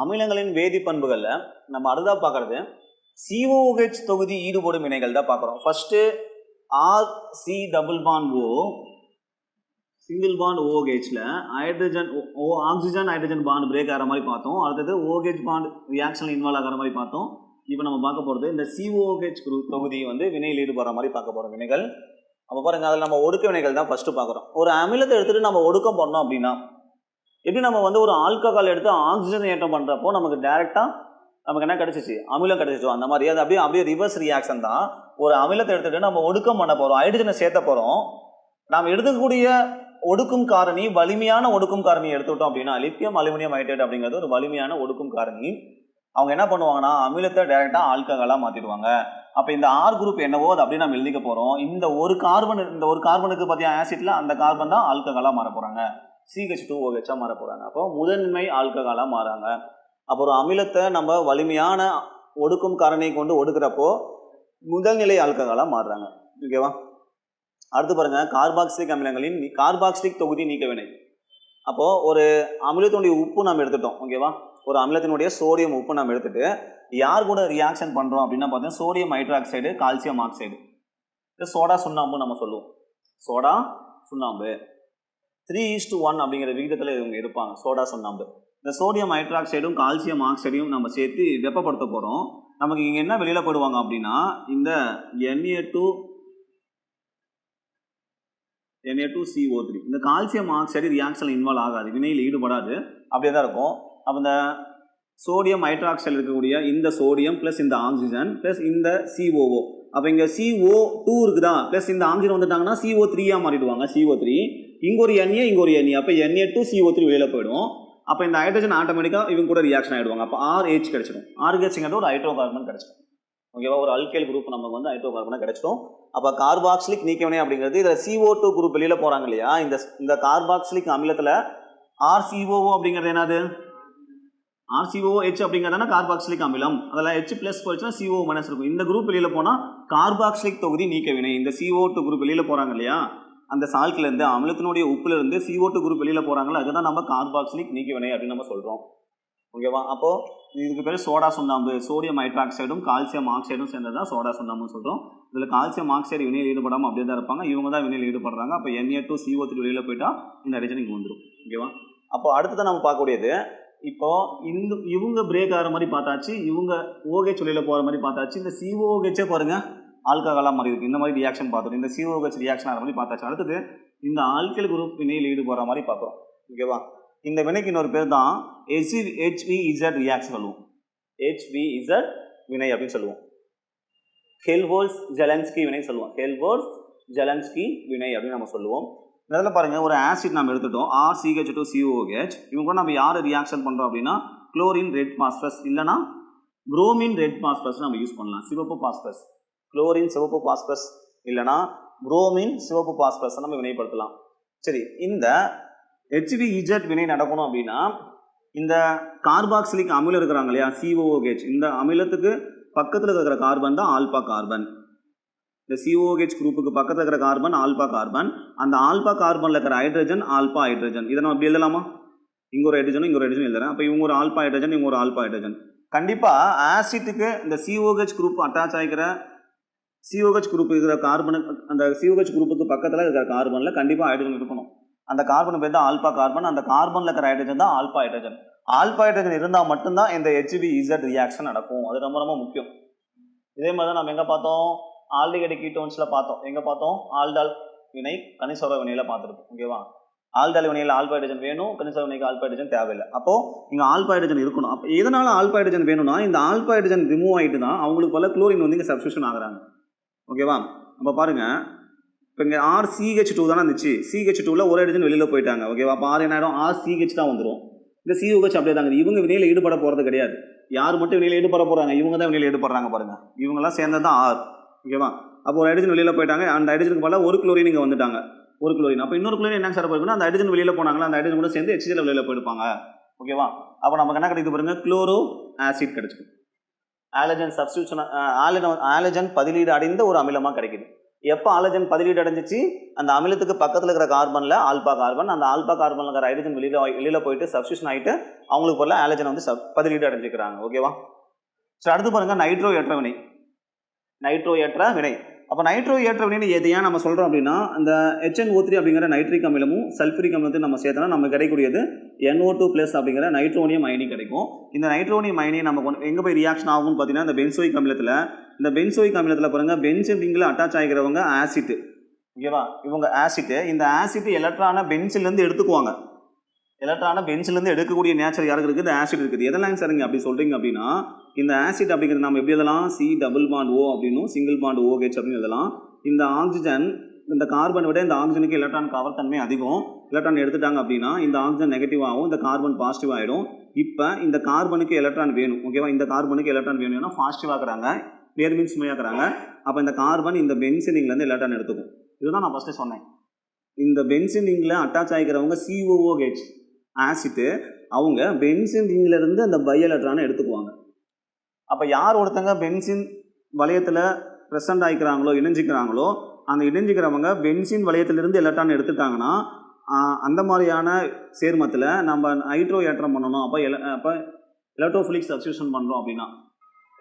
அமிலங்களின் வேதி பண்புகளில் நம்ம அடுத்ததாக பார்க்கறது சிஓஹெச் தொகுதி ஈடுபடும் வினைகள் தான் பார்க்குறோம். First R C double bond O single bond ஓஹெச்ல hydrogen O oxygen hydrogen bond break ஆகிற மாதிரி பார்த்தோம். அடுத்தது ஓஹெச் பாண்ட் ரியாக்ஷன் இன்வால்வ் ஆகிற மாதிரி பார்த்தோம். இப்போ நம்ம பார்க்க போகிறது இந்த சிஓஹெச் குரூப் தொகுதி வந்து வினையில் ஈடுபடுற மாதிரி பார்க்க போகிறோம் வினைகள். அப்போ பாருங்க அதில் நம்ம ஒடுக்க வினைகள் தான் ஃபஸ்ட்டு பார்க்குறோம். ஒரு அமிலத்தை எடுத்துகிட்டு நம்ம ஒடுக்கம் பண்ணோம் அப்படின்னா எப்படி நம்ம வந்து ஒரு ஆல்கஹால் எடுத்து ஆக்சிஜன் ஏற்றம் பண்ணுறப்போ நமக்கு டேரெக்டாக நமக்கு என்ன கிடச்சிச்சு? அமிலம் கிடைச்சிச்சு. அந்த மாதிரி அது அப்படியே அப்படியே ரிவர்ஸ் ரியாக்ஷன் தான். ஒரு அமிலத்தை எடுத்துகிட்டு நம்ம ஒடுக்கம் பண்ண போகிறோம் ஹைட்ரஜனை சேர்த்த போகிறோம் நாம் எடுக்கக்கூடிய ஒடுக்கும் காரணி வலிமையான ஒடுக்கும் காரணி எடுத்துக்கிட்டோம் அப்படின்னா லித்தியம் அலுமினியம் ஹைட்ரேட் அப்படிங்கிறது ஒரு வலிமையான ஒடுக்கும் காரணி. அவங்க என்ன பண்ணுவாங்கன்னா அமிலத்தை டைரெக்டாக ஆல்கஹாலாக மாற்றிடுவாங்க அப்போ இந்த ஆர் குரூப் என்னவோ அது அப்படியே நம்ம எழுதிக்க போகிறோம் இந்த ஒரு கார்பன் இந்த ஒரு கார்பனுக்கு பார்த்தீங்கன்னா ஆசிட்ல அந்த கார்பன் தான் ஆல்கஹாலாக மாற போகிறாங்க சிஹெச் டூ ஓஹெச்சாக மாற போகிறாங்க அப்போ முதன்மை ஆல்கஹாலாக மாறாங்க. அப்புறம் அமிலத்தை நம்ம வலிமையான ஒடுக்கும் காரணியை கொண்டு ஒடுக்கிறப்போ முதல்நிலை ஆல்கஹாலாக மாறுறாங்க. ஓகேவா அடுத்து பாருங்க கார்பாக்சிலிக் அமிலங்களின் கார்பாக்சிலிக் தொகுதி நீக்க வினை. அப்போது ஒரு அமிலத்தினுடைய உப்பு நம்ம எடுத்துட்டோம். ஓகேவா ஒரு அமிலத்தினுடைய சோடியம் உப்பு நம்ம எடுத்துட்டு யார் கூட ரியாக்ஷன் பண்ணுறோம் அப்படின்னா பார்த்தீங்கன்னா சோடியம் ஹைட்ராக்சைடு கால்சியம் ஆக்சைடு இது சோடா சுண்ணாம்பு நம்ம சொல்லுவோம். சோடா சுண்ணாம்பு. த்ரீ ஈஸ் டு ஒன் அப்படிங்கிற விகிதத்தில் இவங்க இருப்பாங்க. சோடா சுண்ணாம்பு இந்த சோடியம் ஹைட்ராக்சைடும் கால்சியம் ஆக்சைடையும் நம்ம சேர்த்து வெப்பப்படுத்த போகிறோம் நமக்கு இங்கே என்ன வெளியில் போடுவாங்க அப்படின்னா இந்த NA two NA two CO three இந்த கால்சியம் ஆக்சைடு ரியாக்ஷனில் இன்வால்வ் ஆகாது. வினையில் ஈடுபடாது. அப்படியே தான் இருக்கும். அப்போ இந்த சோடியம் ஹைட்ராக்சைடு இருக்கக்கூடிய இந்த சோடியம் ப்ளஸ் இந்த ஆக்சிஜன் ப்ளஸ் இந்த சிஓஓ அப்போ இங்கே சிஓ டூ இருக்குதா? ப்ளஸ் இந்த ஆக்சிஜன் வந்துட்டாங்கன்னா சிஓ த்ரீயாக மாறிடுவாங்க. சிஓ த்ரீ இங்கே ஒரு எண்ணெய் இங்கே ஒரு எண்ணெய் அப்போ என்ஏ டூ சிஓ த்ரீ வெளியில் போயிடும். அப்போ இந்த ஹைட்ரஜன் ஆட்டோமேட்டிக்காக இவங்க கூட ரியாக்ஷன் ஆகிடுவாங்க அப்போ ஆர் ஹெச் கிடைச்சிடும். ஆர் ஹெச்ங்கிறது ஒரு ஹைட்ரோ கார்பன் கிடச்சிடும் ஓகேவா ஒரு அல்கேல் குரூப் நமக்கு வந்து ஹைட்ரோ கார்பனாக கிடச்சிடும். அப்போ கார்பாக்சிலிக் நீக்கவனே அப்படிங்கிறது இதில் சிஓ டூ குரூப் வெளியில் போகிறாங்க இல்லையா? இந்த இந்த கார்பாக்சிலிக் அமிலத்தில் ஆர்சிஓ அப்படிங்கிறது என்னது? ஆர்சிஓ ஹெச் அப்படிங்கிறதான கார்பாக்சிலிக் அமிலம். அதில் ஹெச் ப்ளஸ் போச்சுன்னா சிஓ மைனஸ் இருக்கும். இந்த குரூப் வெளியில் போனால் கார்பாக்சிலிக் தொகுதி நீக்கவினை. இந்த சிஓ டூ குரூப் வெளியில் போகிறாங்க இல்லையா? அந்த சால்ட்ல இருந்து அமிலத்தினுடைய உப்புல இருந்து CO2 டூ குரூப் வெளியில் போகிறாங்களோ அதுதான் நம்ம கார்பாக்சிலிக் நீக்கவினை அப்படின்னு நம்ம சொல்கிறோம் ஓகேவா அப்போ இதுக்கு பேர் சோடா சுண்ணாம்பு. சோடியம் ஹைட்ராக்சைடும் கால்சியம் ஆக்சைடும் சேர்ந்தது தான் சோடா சுண்ணாம்புன்னு சொல்கிறோம் இதில் கால்சியம் ஆக்சைடு வினையில் ஈடுபடாமல் அப்படியே தான் இருப்பாங்க. இவங்க தான் வினையில் ஈடுபடுறாங்க. அப்போ என்ஏ டூ சிஓ த்ரீ வெளியில் போயிட்டா இந்த ஹைட்ரஜன் இங்கே வந்துடும் ஓகேவா அப்போ அடுத்ததான் நம்ம பார்க்கக்கூடியது இப்போ இந்த இவங்க பிரேக் ஆகிற மாதிரி பார்த்தாச்சு. இவங்க ஓகே வெளியில் போகிற மாதிரி பார்த்தாச்சு. இந்த சிஓஹெச்சே பாருங்க. ஆல்கஹாலாக மாறி இருக்குது இந்த மாதிரி ரியாக்ஷன் பார்த்துட்டு இந்த சிஓஹெச் ரியாக்ஷன் ஆகிற மாதிரி பார்த்தாச்சு. அடுத்தது இந்த ஆல்கல் குரூப் வினையில் ஈடுபடுற மாதிரி பார்க்குறோம். ஓகேவா இந்த வினைக்கு இன்னொரு பேர் தான் H V H V Z reaction சொல்லுவோம். ஹெச்வி இசட் வினை அப்படின்னு சொல்லுவோம். ஹெல்வோல்ஸ் ஜெலன்ஸ்கி வினை சொல்லுவோம். ஹெல்வோல்ஸ் ஜெலன்ஸ்கி வினை அப்படின்னு நம்ம சொல்லுவோம். இதில் பாருங்கள் ஒரு ஆசிட் நம்ம எடுத்துட்டோம். ஆர் சிஹெச் டூ சிஓஹெச் இவங்க கூட நம்ம யார் ரியாக்ஷன் பண்ணுறோம் அப்படின்னா குளோரின் ரெட் பாஸ்பரஸ் இல்லைனா குரோமின் ரெட் பாஸ்பரஸ் நம்ம யூஸ் பண்ணலாம். சிவப்பு பாஸ்பரஸ் குளோரின் சிவப்பு பாஸ்பரஸ் இல்லைனா குரோமின் சிவப்பு பாஸ்பரஸ் நம்ம வினைப்படுத்தலாம். சரி இந்த ஹெச்விஇஜெட் வினை நடக்கணும் அப்படின்னா இந்த கார்பாக்சிலிக் அமிலம் இருக்கிறாங்க இல்லையா சிஓஹெச் இந்த அமிலத்துக்கு பக்கத்தில் இருக்கிற கார்பன் தான் ஆல்பா கார்பன் இந்த சிஓஹெச் குரூப்புக்கு பக்கத்தில் இருக்கிற கார்பன் ஆல்பா கார்பன் அந்த ஆல்பா கார்பனில் இருக்கிற ஹைட்ரஜன் ஆல்பா ஹைட்ரஜன் இதை நம்ம அப்படி எழுதலாமா? இங்கே ஒரு ஹைட்ரஜனும் இங்கே ஒரு ஹைட்ரஜன் எழுதுறேன். அப்போ இவங்க ஒரு ஆல்பா ஹைட்ரஜன் இவங்க ஒரு ஆல்பா ஹைட்ரஜன் கண்டிப்பாக ஆசிட்டுக்கு இந்த C O H group attach ஆகிக்கிற COH group இருக்கிற கார்பனுக்கு அந்த சிஓஹெச் குரூப்புக்கு பக்கத்தில் இருக்கிற கார்பனில் கண்டிப்பாக ஹைட்ரஜன் இருக்கணும். அந்த கார்பன் பேர் தான் ஆல்பா கார்பன் அந்த கார்பனில் இருக்கிற ஹைட்ரஜன் தான் ஆல்பா ஹைட்ரஜன் ஆல்பா ஹைட்ரஜன் இருந்தால் மட்டும்தான் இந்த ஹெச்வி இசட் ரியாக்ஷன் நடக்கும். அது ரொம்ப ரொம்ப முக்கியம். இதே மாதிரி தான் நம்ம எங்கே பார்த்தோம்? ஆல்டிகடி கீட்டோன்ஸில் பார்த்தோம். எங்கே பார்த்தோம்? ஆல்டால் வினை கனிசோர வினையில் பார்த்துருக்கோம் ஓகேவா ஆல்டால் வினையில் ஆல்பா ஹைட்ரஜன் வேணும். கனிசோர வினைக்கு ஆல்பா ஹைட்ரஜன் தேவையில்லை. அப்போது இங்கே ஆல்பா ஹைட்ரஜன் இருக்கணும். அப்போ எதனால் ஆல்பா ஹைட்ரஜன் வேணும்னா இந்த ஆல்பா ஹைட்ரஜன் ரிமூவ் ஆகிட்டு தான் அவங்களுக்கு பல குளோரின் வந்து இங்கே சப்ஸ்டியூஷன் ஆகிறாங்க. ஓகேவா? அப்போ பாருங்கள் இப்போ இங்கே ஆர் சிஹெச் டூ தானே இருந்துச்சு. சிஹெச் டூவில் ஒரே இடத்துல வெளியில் போயிட்டாங்க. ஓகேவா? அப்போ ஆர் என்ன ஆகிடும் ஆர் சிஹெச் தான் வந்துடும் இந்த சிஓஹெச் அப்படியே தாங்க இவங்க வினையில் ஈடுபட போகிறது கிடையாது. யார் மட்டும் வினையில் ஈடுபட போகிறாங்க இவங்க தான் வினையில் ஈடுபடுறாங்க பாருங்கள் இவங்கெல்லாம் சேர்ந்தது தான் ஆர் ஓகேவா? அப்போ ஒரு ஹைட்ரஜன் வெளியில் போயிட்டாங்க. அந்த ஹைட்ரஜனுக்கு பல ஒரு குளோரின் இங்கே வந்துட்டாங்க. ஒரு குளோரின் அப்போ இன்னொரு குளோரின் என்ன சார் போயிருக்குன்னா அந்த ஹைட்ரஜன் வெளியில் போனாங்களா அந்த ஹைட்ரஜன் கூட சேர்ந்து ஹெச்சிஎல் வெளியில் போயிருப்பாங்க. ஓகேவா? அப்போ நமக்கு என்ன கிடைக்குது பாருங்கள் குளோரோ ஆசிட் கிடச்சிக்கும் ஆலஜன் சப்ஸ்டியூஷன் ஆலஜன் ஆலஜன் பதிலீடு அடைந்த ஒரு அமிலமாக கிடைக்குது. எப்போ ஆலஜன் பதிலீடு அடைஞ்சிச்சு? அந்த அமிலத்துக்கு பக்கத்தில் இருக்கிற கார்பனில் ஆல்பா கார்பன் அந்த ஆல்பா கார்பனில் இருக்கிற ஹைட்ரஜன் வெளியில் வெளியில் போயிட்டு சப்ஸ்டியூஷன் ஆகிட்டு அவங்களுக்கு போல ஆலஜன் வந்து சப் பதிலீடு அடைஞ்சிக்கிறாங்க. ஓகேவா ஸோ அடுத்து பாருங்கள் நைட்ரோ ஏற்ற வினை. நைட்ரோ ஏற்ற வினை. அப்போ நைட்ரோ ஏற்ற அப்படின்னு எது ஏன் நம்ம சொல்கிறோம் அப்படின்னா அந்த HNO3 த்ரீ அப்படிங்கிற நைட்ரிக் அமிலமும் சல்ஃபரிக் அமிலத்தையும் நம்ம சேர்த்தோம்னா நம்ம கிடைக்கக்கூடியது NO2 டூ ப்ளஸ் அப்படிங்கிற நைட்ரோனியம் அயனி கிடைக்கும். இந்த நைட்ரோனியம் அயனி நம்ம எங்கே போய் ரியாக்ஷன் ஆகும்னு பார்த்தீங்கன்னா இந்த பென்சோயிக் அமிலத்தில் இந்த பென்சோயிக் அமிலத்தில் பாருங்க பென்சின் ரிங்கில் அட்டாச் ஆகிக்கிறவங்க ஆசிட் ஓகேவா இவங்க ஆசிட்டு இந்த ஆசிட் எலக்ட்ரானை பென்சிலேருந்து எடுத்துக்குவாங்க. எலக்ட்ரானை பென்சிலேருந்து எடுக்கக்கூடிய நேச்சர் யாருக்கு இருக்குது இந்த ஆசிட் இருக்குது. எதெல்லாம் சரிங்க அப்படி சொல்கிறீங்க அப்படின்னா இந்த ஆசிட் அப்படிங்கிறது நம்ம எப்படி எழுதலாம்? சி டபுள் பாண்ட் ஓ அப்படின்னும் சிங்கிள் பாண்ட் ஓ ஹெச் அப்படின்னு எழுதலாம். இந்த ஆக்சிஜன் இந்த கார்பன் விட இந்த ஆக்சிஜனுக்கு எலக்ட்ரான் கவர் தன்மை அதிகம். எலக்ட்ரான் எடுத்துட்டாங்க அப்படின்னா இந்த ஆக்சிஜன் நெகட்டிவ் ஆகும் இந்த கார்பன் பாசிட்டிவ் ஆகிடும் இப்போ இந்த கார்பனுக்கு எலக்ட்ரான் வேணும். ஓகேவா இந்த கார்பனுக்கு எலக்ட்ரான் வேணும்னா பாசிட்டிவ் ஆக்குறாங்க. நேர்மின் சுமையாக்குறாங்க அப்போ இந்த கார்பன் இந்த பென்சினிங்லேருந்து எலக்ட்ரான் எடுத்துக்கும். இதுதான் நான் ஃபஸ்ட்டு சொன்னேன். இந்த பென்சினிங்கில் அட்டாச் ஆகிக்கிறவங்க சிஓஓஹெச் ஆசிட்டு அவங்க பென்சின் ரிங்கிலிருந்து அந்த பை எலக்ட்ரானை எடுத்துக்குவாங்க. அப்போ யார் ஒருத்தங்க பென்சின் வளையத்தில் ப்ரெசண்ட் ஆகிக்கிறாங்களோ இணைஞ்சிக்கிறாங்களோ அந்த இணைஞ்சிக்கிறவங்க பென்சின் வளையத்திலிருந்து எலக்ட்ரான் எடுத்துட்டாங்கன்னா அந்த மாதிரியான சேர்மத்தில் நம்ம ஹைட்ரோ ஏற்றம் பண்ணணும். அப்போ எல அப்போ எலக்ட்ரோஃபிலிக் சப்ஸ்டியூஷன் பண்ணுறோம் அப்படின்னா.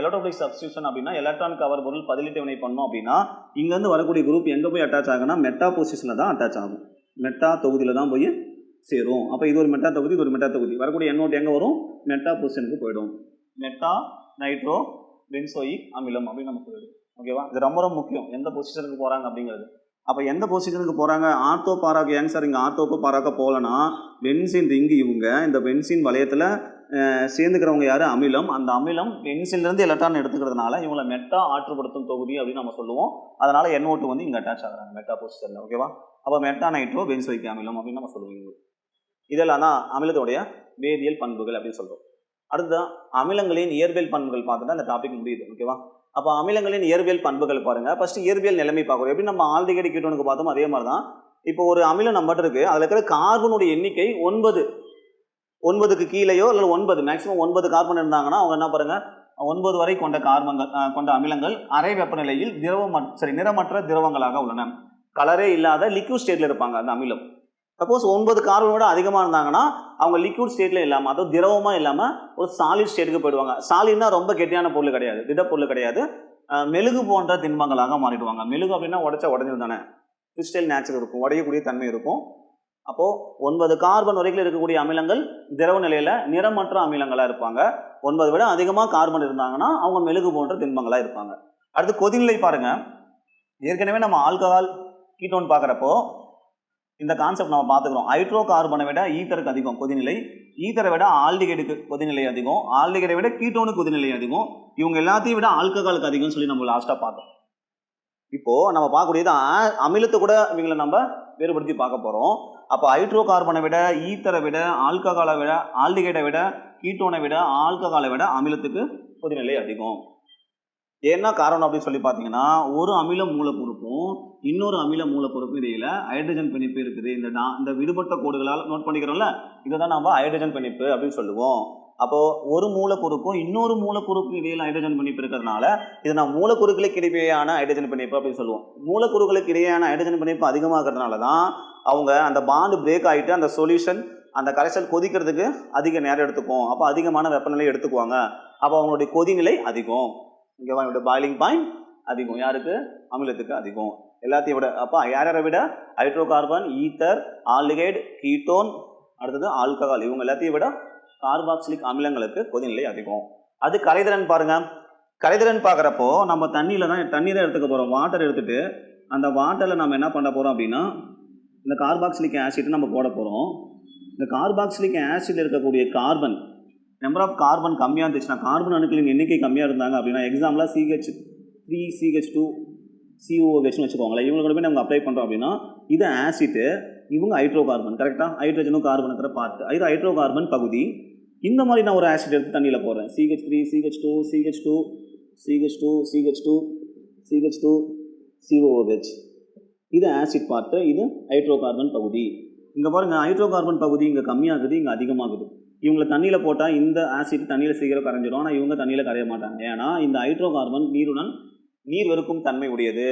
எலக்ட்ரோஃபிலிக் சப்ஸ்டியூஷன் அப்படின்னா எலக்ட்ரான் கவர் பொருள் பதிலீட்டு வினை பண்ணோம் அப்படின்னா இங்கேருந்து வரக்கூடிய குரூப் எங்கே போய் அட்டாச் ஆகுனா மெட்டா பொசிஷனில் தான் அட்டாச் ஆகும். மெட்டா தொகுதியில் தான் போய் சேரும். அப்போ இது ஒரு மெட்டா தொகுதி இது ஒரு மெட்டா தொகுதி. வரக்கூடிய எண்ணோட் எங்கே வரும்? மெட்டா பொசிஷனுக்கு போயிடும். மெட்டா நைட்ரோ பென்சோயிக் அமிலம் அப்படின்னு நம்ம சொல்லிடுவோம் ஓகேவா இது ரொம்ப ரொம்ப முக்கியம். எந்த பொசிஷனுக்கு போகிறாங்க அப்படிங்கிறது. அப்போ எந்த பொசிஷனுக்கு போகிறாங்க ஆர்த்தோ பாராக்கு ஏங்க சார் இங்கே ஆர்த்தோக்கோ பாராக்க போகலன்னா பென்சின் ரிங்கு இவங்க இந்த பென்சின் வளையத்தில் சேர்ந்துக்கிறவங்க யார்? அமிலம். அந்த அமிலம் பென்சிலிருந்து எலக்ட்ரான் எடுத்துக்கிறதுனால இவங்களை மெட்டா ஆற்றுப்படுத்தும் தொகுதி அப்படின்னு நம்ம சொல்லுவோம். அதனால் எண்ணோட்டு வந்து இங்கே அட்டாச் ஆகிறாங்க மெட்டா பொசிஷனில் ஓகேவா அப்போ மெட்டா நைட்ரோ பென்சோயிக் அமிலம் அப்படின்னு நம்ம சொல்லுவோம் இதெல்லாம் தான் அமிலத்துடைய வேதியியல் பண்புகள் அப்படின்னு சொல்கிறோம் அடுத்து அமிலங்களின் இயற்பியல் பண்புகள் பார்த்துட்டு அந்த டாபிக் முடியுது. ஓகேவா அப்போ அமிலங்களின் இயற்பியல் பண்புகள் பாருங்கள் ஃபஸ்ட்டு இயற்பியல் நிலைமை பார்க்குறோம் எப்படி நம்ம ஆல்டிகேட் கீட்டோனுக்கு பார்த்தோம் அதே மாதிரி தான் இப்போ ஒரு அமிலம் நம்மகிட்ட இருக்கு. அதில் இருக்கிற கார்பனுடைய எண்ணிக்கை ஒன்பது. ஒன்பதுக்கு கீழேயோ இல்லை ஒன்பது மேக்ஸிமம் ஒன்பது கார்பன் இருந்தாங்கன்னா அவங்க என்ன பாருங்கள் ஒன்பது வரை கொண்ட கார்பன்கள் கொண்ட அமிலங்கள் அரை வெப்பநிலையில் திரவம் சரி நிறமற்ற திரவங்களாக உள்ளன. கலரே இல்லாத லிக்யூட் ஸ்டேட்ல இருப்பாங்க அந்த அமிலம். சப்போஸ் ஒன்பது கார்பன் விட அதிகமாக இருந்தாங்கன்னா அவங்க லிக்யூட் ஸ்டேட்ல இல்லாமல் அதுவும் திரவமாக இல்லாமல் ஒரு சாலிட் ஸ்டேட்டுக்கு போயிடுவாங்க. சாலிட்னா ரொம்ப கெட்டியான பொருள் கிடையாது திடப்பொருள் கிடையாது. மெழுகு போன்ற திண்மங்களாக மாறிடுவாங்க. மெழுகு அப்படின்னா உடச்சா உடஞ்சிருந்தானே கிறிஸ்டல் நேச்சர் இருக்கும் உடையக்கூடிய தன்மை இருக்கும். அப்போது ஒன்பது கார்பன் வரைக்கும் இருக்கக்கூடிய அமிலங்கள் திரவ நிலையில் நிறமற்ற அமிலங்களாக இருப்பாங்க. ஒன்பது விட அதிகமாக கார்பன் இருந்தாங்கன்னா அவங்க மெழுகு போன்ற திண்மங்களாக இருப்பாங்க. அடுத்து கொதிநிலை பாருங்கள் ஏற்கனவே நம்ம ஆல்கஹால் கீட்டோன் பார்க்குறப்போ இந்த கான்செப்ட் நம்ம பார்த்துக்கிறோம். ஹைட்ரோ கார்பனை விட ஈத்தருக்கு அதிகம் கொதிநிலை. ஈத்தரை விட ஆல்டிகேட்டுக்கு கொதிநிலை அதிகம். ஆல்டிகேட்டை விட கீட்டோனுக்கு கொதிநிலை அதிகம். இவங்க எல்லாத்தையும் விட ஆல்கஹாலுக்கு அதிகம்னு சொல்லி நம்ம லாஸ்ட்டாக பார்த்தோம். இப்போது நம்ம பார்க்கக்கூடியது ஆ- அமிலத்தை கூட இவங்களை நம்ம வேறுபடுத்தி பார்க்க போகிறோம் அப்போ ஹைட்ரோ கார்பனை விட ஈத்தரை விட ஆல்கஹாலை விட ஆல்டிகேட்டை விட கீட்டோனை விட ஆல்கஹாலை விட அமிலத்துக்கு கொதிநிலை அதிகம். என்ன காரணம் அப்படின்னு சொல்லி பார்த்தீங்கன்னா ஒரு அமில மூலப்பொறுப்பும் இன்னொரு அமில மூலப்பொருட்கும் இடையில ஹைட்ரஜன் பிணைப்பு இருக்குது. இந்த நான் இந்த விடுபட்ட கோடுகளால் நோட் பண்ணிக்கிறோம்ல இதை தான் நம்ம ஹைட்ரஜன் பிணைப்பு அப்படின்னு சொல்லுவோம். அப்போ ஒரு மூலக்கூறுக்கும் இன்னொரு மூலக்கூறுக்கும் இடையில ஹைட்ரஜன் பிணைப்பு இருக்கிறதுனால இது நான் மூலக்கூறுகளுக்கு இடையேயான ஹைட்ரஜன் பிணைப்பு அப்படின்னு சொல்லுவோம். மூலக்கூறுகளுக்கு இடையேயான ஹைட்ரஜன் பிணைப்பு அதிகமாகிறதுனால தான் அவங்க அந்த பாண்டு பிரேக் ஆகிட்டு அந்த சொல்யூஷன் அந்த கரைசல் கொதிக்கிறதுக்கு அதிக நேரம் எடுத்துக்கும். அப்போ அதிகமான வெப்பநிலை எடுத்துக்குவாங்க. அப்போ அவங்களுடைய கொதிநிலை அதிகம். இங்கே என்னோட பாயிலிங் பாயிண்ட் அதிகம். யாருக்கு? அமிலத்துக்கு அதிகம். எல்லாத்தையும் விட அப்போ யார் யாரை விட? Hydrocarbon ether aldehyde ketone அடுத்தது ஆல்கஹால் இவங்க எல்லாத்தையும் விட கார்பாக்சிலிக் அமிலங்களுக்கு கொதிநிலை அதிகம். அது கரைதிறன் பாருங்க. கரைதிறன் பார்க்குறப்போ நம்ம தண்ணியில் தான் தண்ணீரை தான் எடுத்துக்க போகிறோம் வாட்டர் எடுத்துட்டு அந்த வாட்டரில் நம்ம என்ன பண்ண போகிறோம் அப்படின்னா இந்த கார்பாக்சிலிக் ஆசிட் நம்ம போட போகிறோம் இந்த கார்பாக்சிலிக் ஆசிட் இருக்கக்கூடிய கார்பன் நம்பர் ஆஃப் கார்பன் கம்மியாக இருந்துச்சுன்னா கார்பன் அணுக்களின் எண்ணிக்கை கம்மியாக இருந்தாங்க அப்படின்னா எக்ஸாம்பிளாக சிஹெச் த்ரீ சிஹெச் டூ சிஓஹெச்னு வச்சுக்கோங்களேன். இவங்களுக்கு போய் நம்ம அப்ளை பண்ணுறோம் அப்படின்னா இது ஆசிட்டு இவங்க ஹைட்ரோ கார்பன் கரெக்டாக ஹைட்ரஜனும் கார்பன் இருக்கிற பார்ட் இது ஹைட்ரோ கார்பன் பகுதி. இந்த மாதிரி நான் ஒரு ஆசிட் எடுத்து தண்ணியில் போடுறேன். CH three CH two CH two CH two CH two CH two COH இது ஆசிட் பார்ட்டு இது ஹைட்ரோ கார்பன் பகுதி. இங்கே பாருங்கள் ஹைட்ரோ கார்பன் பகுதி இங்கே கம்மியாகுது இங்கே அதிகமாகுது. இவங்களை தண்ணியில் போட்டால் இந்த ஆசிட் தண்ணியில் சீக்கிரம் கரைஞ்சிடும். ஆனால் இவங்க தண்ணியில் கரைய மாட்டாங்க. ஏன்னா இந்த ஹைட்ரோ கார்பன் நீருடன் நீர் வெறுக்கும் தன்மை உடையது.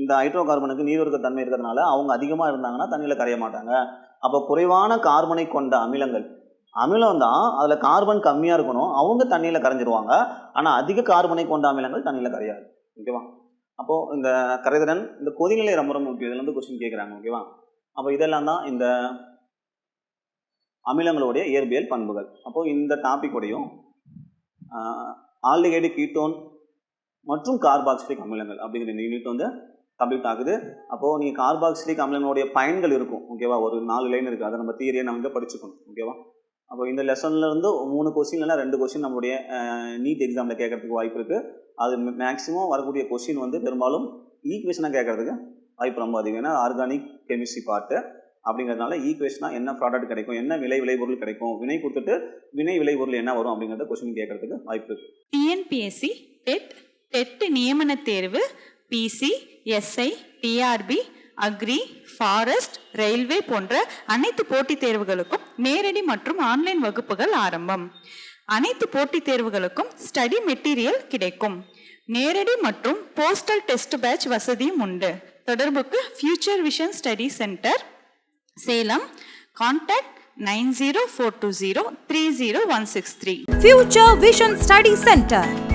இந்த ஹைட்ரோ கார்பனுக்கு நீரொருக்க தன்மை இருக்கிறதுனால அவங்க அதிகமாக இருந்தாங்கன்னா தண்ணியில் கரைய மாட்டாங்க. அப்போ குறைவான கார்பனை கொண்ட அமிலங்கள் அமிலம் தான் அதில் கார்பன் கம்மியாக இருக்கணும். அவங்க தண்ணியில் கரைஞ்சிருவாங்க. ஆனால் அதிக கார்பனை கொண்ட அமிலங்கள் தண்ணியில் கரையாது. ஓகேவா அப்போது இந்த கரைதிறன் இந்த கொதிநிலை ரொம்ப ரொம்ப முக்கியம். இதுல இருந்து கொஸ்டின் கேட்குறாங்க ஓகேவா அப்போ இதெல்லாம் தான் இந்த அமிலங்களுடைய இயற்பியல் பண்புகள். அப்போது இந்த டாபிக்குடையும் ஆல்டிகைடு கீட்டோன் மற்றும் கார்பாக்சிலிக் அமிலங்கள் அப்படிங்கிற இந்த யூனிட் வந்து கம்ப்ளீட் ஆகுது. அப்போது நீங்கள் கார்பாக்சிலிக் அமிலங்களுடைய பயன்கள் இருக்கும். ஓகேவா ஒரு நாலு லைன் இருக்குது அதை நம்ம தியரியை நம்ம வந்து படிச்சுக்கணும். ஓகேவா அப்போ இந்த லெசன்ல இருந்து மூணு கொஸ்டின் இல்லைனா ரெண்டு கொஸ்டின் நம்மளுடைய நீட் எக்ஸாமில் கேட்கறதுக்கு வாய்ப்பு இருக்குது அது மேக்ஸிமம் வரக்கூடிய கொஸ்டின் வந்து பெரும்பாலும் ஈக்குவேஷனாக கேட்கறதுக்கு வாய்ப்பு ரொம்ப அதிகம். ஏன்னா ஆர்கானிக் கெமிஸ்ட்ரி பார்ட்டு அப்படிங்கிறதுனால ஈக்குவேஷனாக என்ன ப்ராடக்ட் கிடைக்கும் என்ன விலை விளைபொருள் கிடைக்கும் வினை கொடுத்துட்டு வினை விளைபொருள் என்ன வரும் அப்படிங்கிறத கொஸ்டின் கேட்கறதுக்கு வாய்ப்பு இருக்குது டிஎன்பிஎஸ்சி டெட் டெட் நியமன தேர்வு PC SI TRB agri forest railway போன்ற அனைத்து போட்டித் தேர்வுகளுக்கும் நேரடி மற்றும் ஆன்லைன் வகுப்புகள் ஆரம்பம். அனைத்து போட்டித் தேர்வுகளுக்கும் ஸ்டடி மெட்டீரியல் கிடைக்கும். நேரடி மற்றும் போஸ்டல் டெஸ்ட் பேட்ச் வசதியும் உண்டு. தொடர்புக்கு Future Vision Study Centre Salem contact nine zero four two zero three zero one six three Future Vision Study Centre